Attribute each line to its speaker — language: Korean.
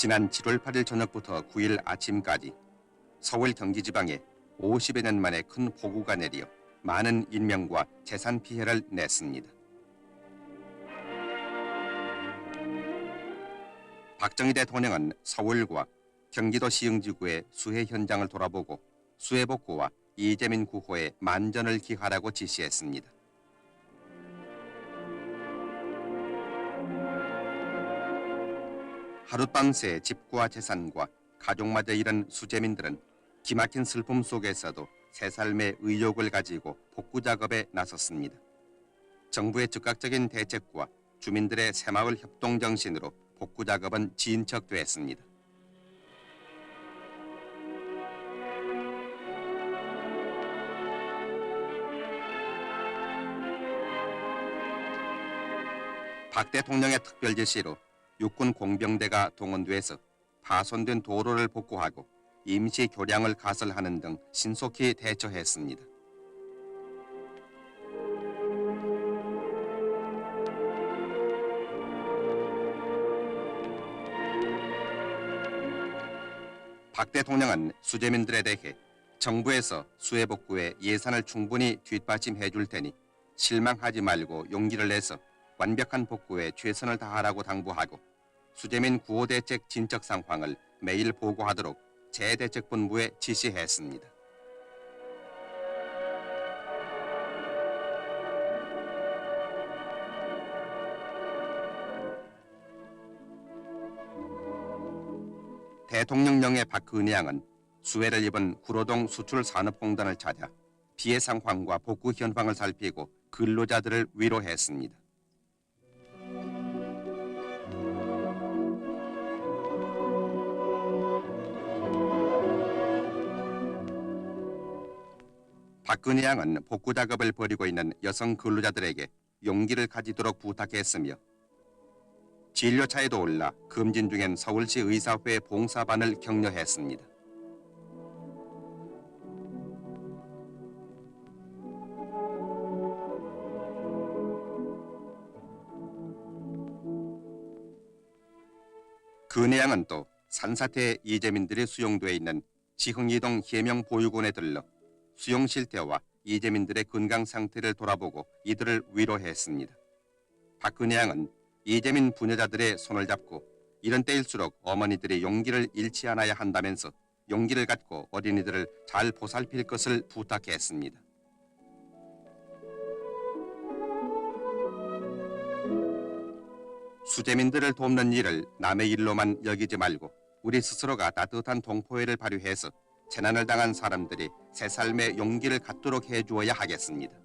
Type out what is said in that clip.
Speaker 1: 지난 7월 8일 저녁부터 9일 아침까지 서울 경기 지방에 50여 년 만에 큰 폭우가 내려 많은 인명과 재산 피해를 냈습니다. 박정희 대통령은 서울과 경기도 시흥지구의 수해 현장을 돌아보고 수해 복구와 이재민 구호에 만전을 기하라고 지시했습니다. 하룻밤새 집과 재산과 가족마저 잃은 수재민들은 기막힌 슬픔 속에서도 새 삶의 의욕을 가지고 복구 작업에 나섰습니다. 정부의 즉각적인 대책과 주민들의 새마을 협동 정신으로 복구 작업은 진척됐습니다. 박 대통령의 특별 지시로 육군 공병대가 동원돼서 파손된 도로를 복구하고 임시 교량을 가설하는 등 신속히 대처했습니다. 박 대통령은 수재민들에 대해 정부에서 수해 복구에 예산을 충분히 뒷받침해 줄 테니 실망하지 말고 용기를 내서 완벽한 복구에 최선을 다하라고 당부하고 수재민 구호 대책 진척 상황을 매일 보고하도록 재대책본부에 지시했습니다. 대통령령의 박근혜 양은 수해를 입은 구로동 수출산업공단을 찾아 피해 상황과 복구 현황을 살피고 근로자들을 위로했습니다. 박근혜 양은 복구 작업을 벌이고 있는 여성 근로자들에게 용기를 가지도록 부탁했으며 진료차에도 올라 금진 중엔 서울시 의사회 봉사반을 격려했습니다. 근해양은 또 산사태 이재민들이 수용돼 있는 지흥이동 해명 보육원에 들러 수용 실태와 이재민들의 건강 상태를 돌아보고 이들을 위로했습니다. 박근혜 양은 이재민 부녀자들의 손을 잡고 이런 때일수록 어머니들이 용기를 잃지 않아야 한다면서 용기를 갖고 어린이들을 잘 보살필 것을 부탁했습니다. 수재민들을 돕는 일을 남의 일로만 여기지 말고 우리 스스로가 따뜻한 동포애를 발휘해서 재난을 당한 사람들이 새 삶의 용기를 갖도록 해주어야 하겠습니다.